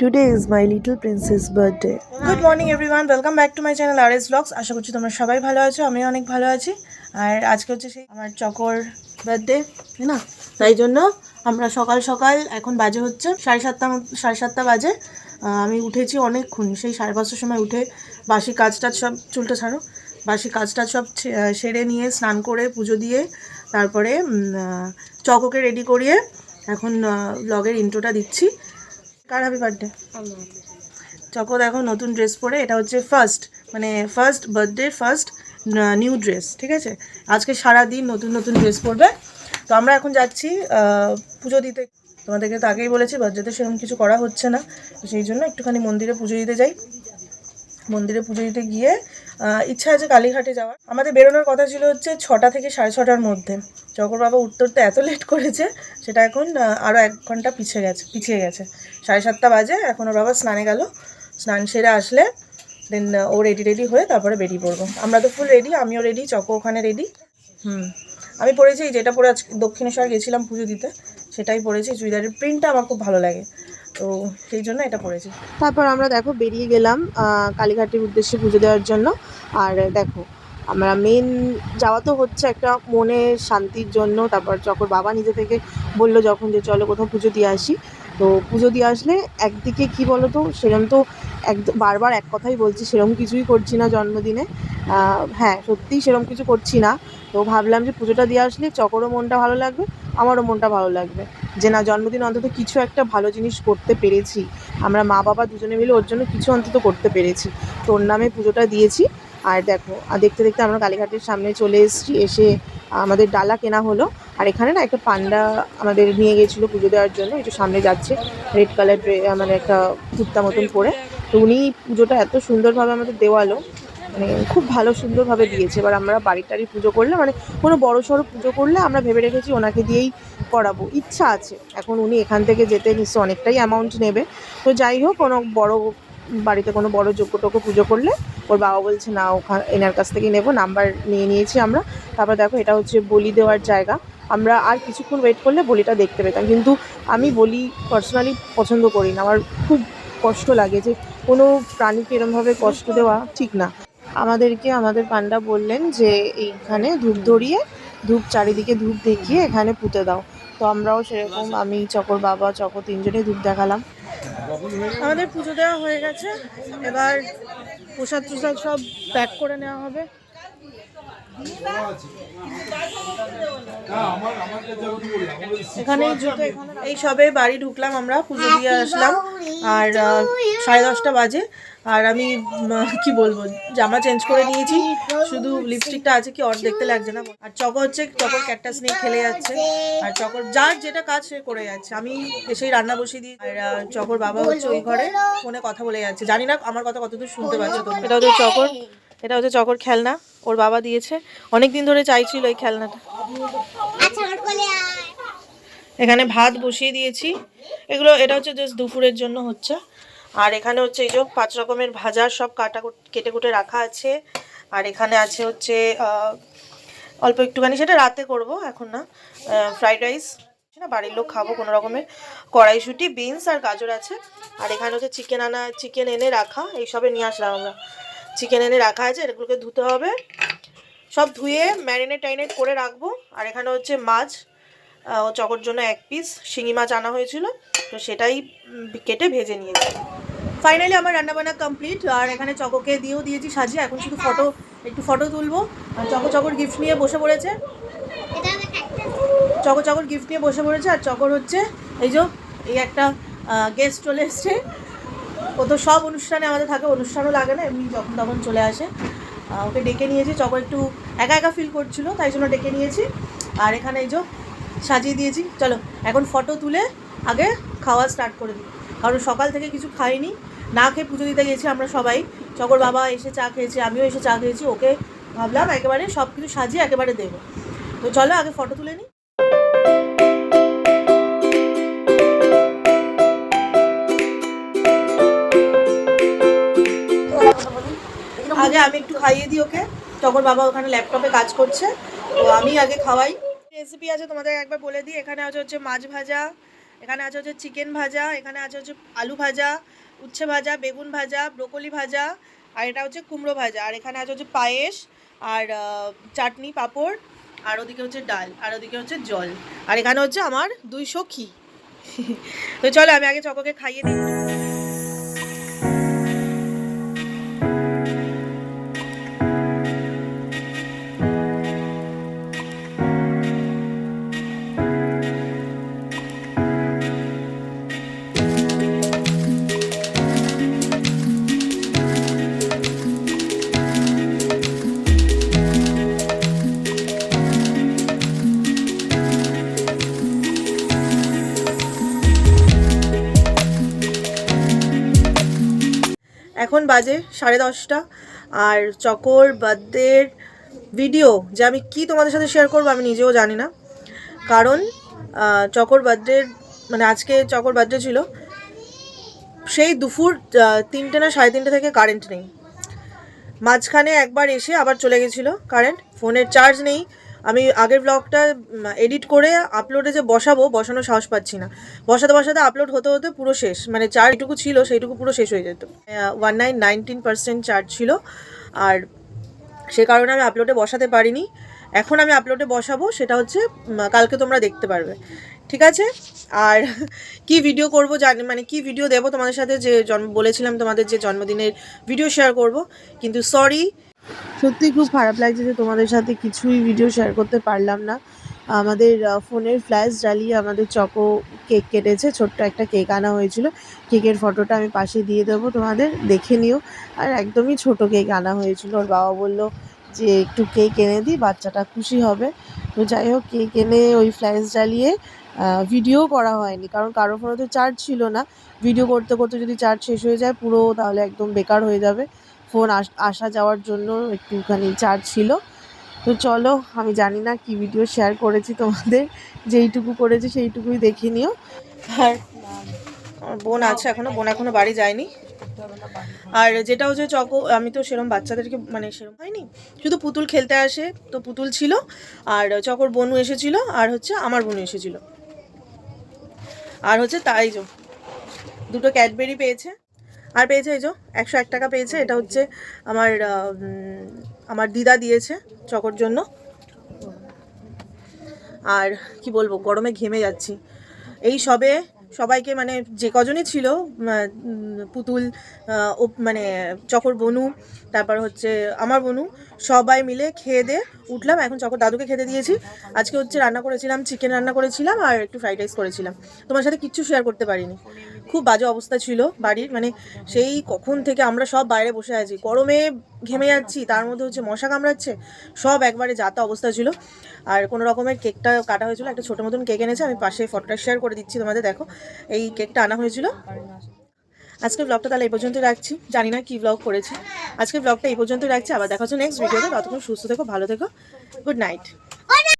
Today is my little princess birthday. Good morning everyone welcome back to my channel R S blogs আশা করছি তোমরা সবাই ভালো আছো আমি অনেক ভালো আছি। আর আজকে হচ্ছে সেই আমার চকর বার্থডে না? তাই জন্য আমরা সকাল সকাল, এখন বাজে হচ্ছে সাড়ে সাতটা সাড়ে সাতটা বাজে। আমি উঠেছি অনেকক্ষণ, সেই সাড়ে পাঁচটার সময় উঠে বাসি কাজ টাজ সব, চুলটা ছাড়ো, বাসি কাজ টাজ সব সেরে নিয়ে স্নান করে পুজো দিয়ে তারপরে চকোকে রেডি করিয়ে এখন ব্লগের ইন্ট্রোটা দিচ্ছি। কার হ্যাপি বার্থডে চকো দেখো নতুন ড্রেস পরে এটা হচ্ছে ফার্স্ট মানে first birthday first new dress ঠিক আছে? আজকে সারা দিন নতুন নতুন ড্রেস পরবে। তো আমরা এখন যাচ্ছি পুজো দিতে। তোমাদেরকে তো আগেই বলেছি বার্থডেতে সেরকম কিছু করা হচ্ছে না। তো সেই জন্য একটুখানি মন্দিরে পুজো দিতে যাই। মন্দিরে পুজো দিতে গিয়ে ইচ্ছা আছে কালীঘাটে যাওয়ার। আমাদের বেরোনোর কথা ছিল হচ্ছে ছটা থেকে সাড়ে ছটার মধ্যে। চকর বাবা উঠতে এত লেট করেছে, সেটা এখন আরও এক ঘণ্টা পিছিয়ে গেছে পিছিয়ে গেছে। সাড়ে সাতটা বাজে, এখন ওর বাবা স্নানে গেল। স্নান সেরে আসলে দেন ও রেডি রেডি হয়ে তারপরে বেরিয়ে পড়ব। আমরা তো ফুল রেডি আমিও রেডি চকো ওখানে রেডি হুম। আমি পড়েছি যেটা পরে আজকে দক্ষিণেশ্বর গেছিলাম পুজো দিতে, সেটাই পরেছি চুড়িদারের প্রিন্টটা আমার খুব ভালো লাগে। তো সেই জন্য এটা পরেছি তারপর আমরা দেখো বেরিয়ে গেলাম কালীঘাটের উদ্দেশ্যে পুজো দেওয়ার জন্য। আর দেখো আমরা মেন যাওয়া তো হচ্ছে একটা মনে শান্তির জন্য। তারপর যখন বাবা নিজে থেকে বলল যখন যে চলো কোথাও পুজো দিয়ে আসি, তো পুজো দিয়ে আসলে একদিকে কি বলো তো সেরকম তো এক, বারবার এক কথাই বলছি সেরকম কিছুই করছি না জন্মদিনে। হ্যাঁ সত্যিই সেরকম কিছু করছি না। তো ভাবলাম যে পুজোটা দিয়ে আসলে চকরও মনটা ভালো লাগবে, আমারও মনটা ভালো লাগবে। যে না, জন্মদিন অন্তত কিছু একটা ভালো জিনিস করতে পেরেছি। আমরা মা বাবা দুজনে মিলে ওর জন্য কিছু অন্তত করতে পেরেছি। তো ওর নামে পুজোটা দিয়েছি। আর দেখো, আর দেখতে দেখতে আমরা কালীঘাটের সামনে চলে এসেছি, এসে আমাদের ডালা কেনা হলো। আর এখানে না একটা পান্ডা আমাদের নিয়ে গেছিল পুজো দেওয়ার জন্য একটু সামনে যাচ্ছে রেড কালার ড্রে মানে একটা কুর্তা মতন পরে। তো উনি পুজোটা এত সুন্দরভাবে আমাদের দেওয়ালো মানে খুব ভালো সুন্দরভাবে দিয়েছে। এবার আমরা বাড়ির টাড়ি পুজো করলে মানে কোনো বড় সড়ো পুজো করলে আমরা ভেবে রেখেছি ওনাকে দিয়েই করাবো। ইচ্ছা আছে। এখন উনি এখান থেকে যেতে নিশ্চয় অনেকটাই অ্যামাউন্ট নেবে। তো যাই হোক, কোনো বড় বাড়িতে কোনো বড় যোগ্যটোগ্য পুজো করলে ওর বাবা বলছে, না ওখানে এনার কাছ থেকেই নেব, নাম্বার নিয়ে নিয়েছি আমরা। তারপর দেখো, এটা হচ্ছে বলি দেওয়ার জায়গা। আমরা আর কিছুক্ষণ ওয়েট করলে বলিটা দেখতে পেতাম। কিন্তু আমি বলি পার্সোনালি পছন্দ করি না। আমার খুব কষ্ট লাগে যে কোনো প্রাণীকে এরমভাবে কষ্ট দেওয়া ঠিক না। আমাদেরকে, আমাদের পান্ডা বললেন যে, এইখানে ধূপ ধরিয়ে, ধূপ চারিদিকে ধূপ দেখিয়ে এখানে পুঁতে দাও। তো আমরাও সেরকম, আমি, চকর বাবা, চকর তিনজনে ধূপ দেখালাম। আমাদের পুজো দেওয়া হয়ে গেছে। এবার প্রসাদ টুসাদ সব প্যাক করে নেওয়া হবে। এখানে এই সবে বাড়ি ঢুকলাম আমরা, পুজো দিয়ে আসলাম। আর সাড়ে দশটা বাজে। আর আমি কি বলব, জামা চেঞ্জ করে নিয়েছি। শুধু লিপস্টিকটা আছে কি অর দেখতে লাগছে না। আর চকো হচ্ছে চকর ক্যাকটাস নিয়ে খেলে যাচ্ছে। আর চকর, যার যেটা কাজ সে করে যাচ্ছে। আমি এসেই রান্না বসিয়ে দিই। আর চকর বাবা হচ্ছে ওই ঘরে ফোনে কথা বলে যাচ্ছে। জানি না আমার কথা কতদূর শুনতে পাচ্ছ তোমরা। এটা হচ্ছে চকর, এটা হচ্ছে চকর খেলনা। ওর বাবা দিয়েছে। অনেক দিন ধরে চাইছিল এই খেলনাটা। এখানে ভাত বসিয়ে দিয়েছি। এগুলো, এটা হচ্ছে জাস্ট দুপুরের জন্য হচ্ছে। আর এখানে হচ্ছে এই যে পাঁচ রকমের ভাজা সব কাটা কেটে কুটে রাখা আছে। আর এখানে আছে হচ্ছে অল্প একটুখানি সেটা রাতে করব, এখন না। ফ্রাইড রাইস, না, বাড়ির লোক খাব কোনো রকমের। কড়াইশুটি, বিনস আর গাজর আছে। আর এখানে হচ্ছে চিকেন আনা, চিকেন এনে রাখা, এইসবে নিয়ে আসলাম আমরা। চিকেন এনে রাখা আছে, এগুলোকে ধুতে হবে। সব ধুয়ে ম্যারিনেট টাইনেট করে রাখব। আর এখানে হচ্ছে মাছ চকর জন্য এক পিস। শিঙি মাছ আনা হয়েছিল, তো সেটাই কেটে ভেজে নিয়েছি। ফাইনালি আমার রান্নাবান্না কমপ্লিট আর এখানে চকোকে দিয়েও দিয়েছি সাজিয়ে, এখন শুধু ফটো একটু ফটো তুলবো। আর চকো চকর গিফট নিয়ে বসে পড়েছে। চকো চকর গিফট নিয়ে বসে পড়েছে, আর চকর হচ্ছে, এই যে, এই একটা গেস্ট চলে এসছে। ও তো সব অনুষ্ঠানে আমাদের থাকে, অনুষ্ঠানও লাগে না, এমনি যখন তখন চলে আসে। ওকে ডেকে নিয়েছি, চকো একটু একা একা ফিল করছিল, তাই জন্য ডেকে নিয়েছি। আর এখানে এই যে, সাজিয়ে দিয়েছি। চলো, এখন ফটো তুলে আগে খাওয়া স্টার্ট করে দিই। কারণ সকাল থেকে কিছু খাইনি। না খেয়ে পুজো দিতে গেছি আমরা সবাই। চকর বাবা এসে চা খেয়েছি, আমিও এসে চা খেয়েছি, ওকে ভাবলাম একেবারে সব কিছু সাজিয়ে একেবারে দেবো। তো চলো আগে ফটো তুলে নিই আগে আমি একটু খাইয়ে দিই ওকে। তখন বাবা ওখানে ল্যাপটপে কাজ করছে। তো আমি আগে খাওয়াই। রেসিপি আছে তোমাদের একবার বলে দিই। এখানে আছে হচ্ছে মাছ ভাজা এখানে আছে হচ্ছে চিকেন ভাজা, এখানে আছে হচ্ছে আলু ভাজা, উচ্ছে ভাজা, বেগুন ভাজা, ব্রোকলি ভাজা, আর এটা হচ্ছে কুমড়ো ভাজা। আর এখানে আছে হচ্ছে পায়েস, আর চাটনি, পাঁপড়, আর ওদিকে হচ্ছে ডাল, আর ওদিকে হচ্ছে জল। আর এখানে হচ্ছে আমার দুই সখী তো চলো আমি আগে চকোকে খাইয়ে দিই এখন বাজে সাড়ে দশটা, আর চকর বার্থডের ভিডিও যে আমি কি তোমাদের সাথে শেয়ার করব আমি নিজেও জানি না। কারণ চকর বার্থডের মানে আজকে চকর বার্থডে ছিল, সেই দুপুর তিনটে না সাড়ে তিনটে থেকে কারেন্ট নেই। মাঝখানে একবার এসে আবার চলে গেছিল কারেন্ট ফোনের চার্জ নেই। আমি আগের ব্লগটা এডিট করে আপলোডে যে বসাবো, বসানোর সাহস পাচ্ছি না। বসাতে বসাতে আপলোড হতে হতে পুরো শেষ। মানে চার্জ যেটুকু ছিল, সেইটুকু পুরো শেষ হয়ে যেত। One nine nineteen percent charge ছিল। আর সে কারণে আমি আপলোডে বসাতে পারিনি। এখন আমি আপলোডে বসাবো, সেটা হচ্ছে কালকে তোমরা দেখতে পারবে। ঠিক আছে? আর কি ভিডিও করব জানি মানে কি ভিডিও দেবো তোমাদের সাথে যে জন্ম বলেছিলাম তোমাদের যে জন্মদিনের ভিডিও শেয়ার করব। কিন্তু সরি সত্যি খুব খারাপ লাগছে যে তোমাদের সাথে কিছুই ভিডিও শেয়ার করতে পারলাম না। আমাদের ফোনের ফ্ল্যাশ জ্বালিয়ে আমাদের চকো কেক কেটেছে, ছোট্ট একটা কেক আনা হয়েছিল। কেকের ফটোটা আমি পাশে দিয়ে দেবো, তোমাদের দেখে নিও। আর একদমই ছোট কেক আনা হয়েছিল, ওর বাবা বলল যে একটু কেক এনে দিই বাচ্চাটা খুশি হবে। তো যাই হোক কেক এনে ওই ফ্ল্যাশ জ্বালিয়ে ভিডিও করা হয়নি, কারণ কারও ফোনে তো চার্জ ছিল না। ভিডিও করতে করতে যদি চার্জ শেষ হয়ে যায়, পুরো তাহলে একদম বেকার হয়ে যাবে। ফোন আসা যাওয়ার জন্য একটুখানি চার্জ ছিল। তো চলো, আমি জানি না কি ভিডিও শেয়ার করেছি তোমাদের, যেইটুকু করেছি সেইটুকুই দেখে নিও। আর বোন আছে এখনও, বোন এখনও বাড়ি যায়নি। আর যেটা হচ্ছে চকো, আমি তো সেরকম বাচ্চাদেরকে মানে সেরকম হয়নি। শুধু পুতুল খেলতে আসে, তো পুতুল ছিল। আর চকর বনু এসেছিল, আর হচ্ছে আমার বোনু এসেছিল। আর হচ্ছে তাই দুটো ক্যাডবেরি পেয়েছে। আর পেয়েছে এই যে একশো এক টাকা পেয়েছে, এটা হচ্ছে আমার আমার দিদা দিয়েছে চকর জন্য। আর কি বলব, গরমে ঘেমে যাচ্ছি। এই সবে সবাইকে মানে যে কজনই ছিল পুতুল ও মানে চকর বনু, তারপর হচ্ছে আমার বনু, সবাই মিলে খেয়ে দিয়ে উঠলাম। এখন চকর দাদুকে খেতে দিয়েছি। আজকে হচ্ছে রান্না করেছিলাম চিকেন রান্না করেছিলাম আর একটু ফ্রাইড রাইস করেছিলাম। তোমার সাথে কিচ্ছু শেয়ার করতে পারিনি। খুব বাজে অবস্থা ছিল বাড়ির মানে সেই কখন থেকে আমরা সব বাইরে বসে আছি। গরমে ঘেমে যাচ্ছি, তার মধ্যে হচ্ছে মশা কামড়াচ্ছে, সব একবারে যাতা অবস্থা ছিল। আর কোনো রকমের কেকটা কাটা হয়েছিল, একটা ছোটো মতন কেক এনেছে, আমি পাশে ফটোটা শেয়ার করে দিচ্ছি তোমাদের, দেখো। এই কেকটা আনা হয়েছিল। আজকের ব্লগটা তাহলে এই পর্যন্তই রাখছি। জানি না কি ব্লগ করেছি। আজকের ব্লগটা এই পর্যন্তই রাখছি, আবার দেখা হচ্ছে নেক্সট ভিডিওতে ততক্ষণ সুস্থ থেকো, ভালো থেকো। Good night